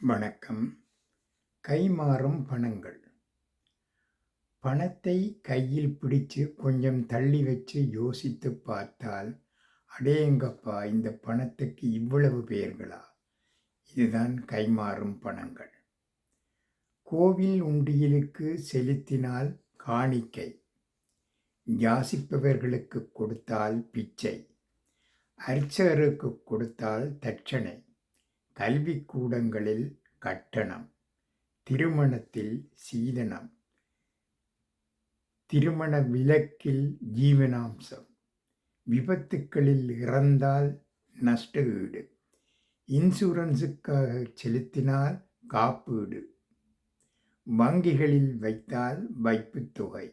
வணக்கம். கைமாறும் பணங்கள். பணத்தை கையில் பிடிச்சு கொஞ்சம் தள்ளி வச்சு யோசித்து பார்த்தால் அடேங்கப்பா இந்த பணத்துக்கு இவ்வளவு பெயர்களா இதுதான் கைமாறும் பணங்கள். கோவில் உண்டியலுக்கு செலுத்தினால் காணிக்கை. யாசிப்பவர்களுக்கு கொடுத்தால் பிச்சை. அர்ச்சகருக்கு கொடுத்தால் தட்சணை. கல்விக்கூடங்களில் கட்டணம் திருமணத்தில் சீதனம் திருமண விலக்கில் ஜீவனாம்சம் விபத்துக்களில் இறந்தால் நஷ்ட ஈடு இன்சூரன்ஸுக்காக செலுத்தினால் காப்பீடு வங்கிகளில் வைத்தால் வைப்புத் தொகை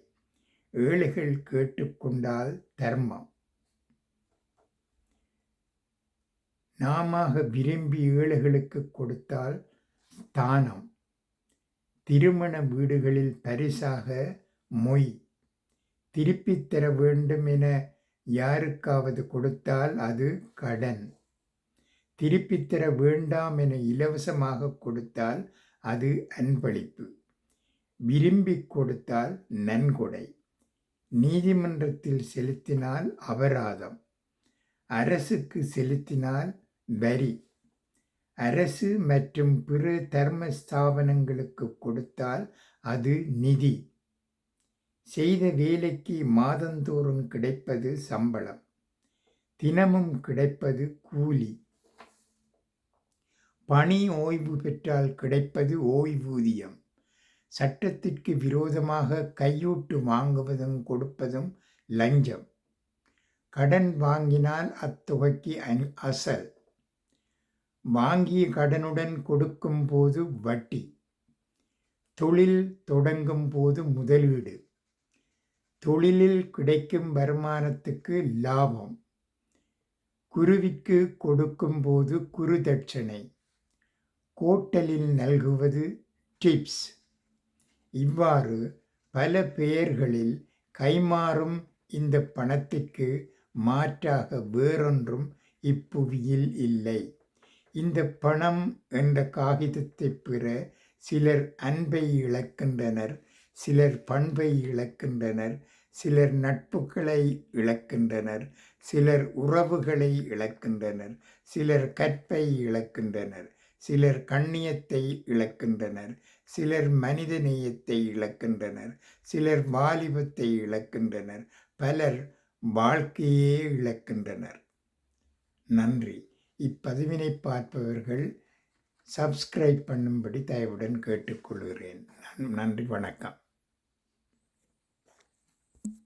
ஏழைகள் கேட்டுக்கொண்டால் தர்மம். நாம விரும்பி ஏழைகளுக்கு கொடுத்தால் தானம். திருமண வீடுகளில் பரிசாக மொய். திருப்பித் தர வேண்டும் என யாருக்காவது கொடுத்தால் அது கடன். திருப்பித் தர வேண்டாம் என இலவசமாக கொடுத்தால் அது அன்பளிப்பு. விரும்பி கொடுத்தால் நன்கொடை. நீதிமன்றத்தில் செலுத்தினால் அபராதம். அரசுக்கு செலுத்தினால் வரி. அரசு மற்றும் பிற தர்ம ஸ்தாபனங்களுக்கு கொடுத்தால் அது நிதி. செய்த வேலைக்கு மாதந்தோறும் கிடைப்பது சம்பளம். தினமும் கிடைப்பது கூலி. பணி ஓய்வு பெற்றால் கிடைப்பது ஓய்வூதியம். சட்டத்திற்கு விரோதமாக கையூட்டு வாங்குவதும் கொடுப்பதும் லஞ்சம். கடன் வாங்கினால் அத்தொகைக்கு அசல். வாங்கிய கடனுடன் கொடுக்கும் போது வட்டி. தொழில் தொடங்கும் போது முதலீடு. தொழிலில் கிடைக்கும் வருமானத்துக்கு லாபம். குருவிக்கு கொடுக்கும் போது குருதட்சணை கோட்டலில் நல்குவது டிப்ஸ். இவ்வாறு பல பெயர்களில் கைமாறும் இந்த பணத்திற்கு மாற்றாக வேறொன்றும் இப்புவியில் இல்லை. இந்த பணம் என்ற காகிதத்தை பெற சிலர் அன்பை இழக்கின்றனர் சிலர் பண்பை இழக்கின்றனர் சிலர் நட்புகளை இழக்கின்றனர் சிலர் உறவுகளை இழக்கின்றனர் சிலர் கற்பை இழக்கின்றனர் சிலர் கண்ணியத்தை இழக்கின்றனர் சிலர் மனித நேயத்தை இழக்கின்றனர் சிலர் வாலிபத்தை இழக்கின்றனர் பலர் வாழ்க்கையே இழக்கின்றனர். நன்றி. இப்பதிவினை பார்ப்பவர்கள் சப்ஸ்கிரைப் பண்ணும்படி தயவுடன் கேட்டுக்கொள்கிறேன். நன்றி வணக்கம்.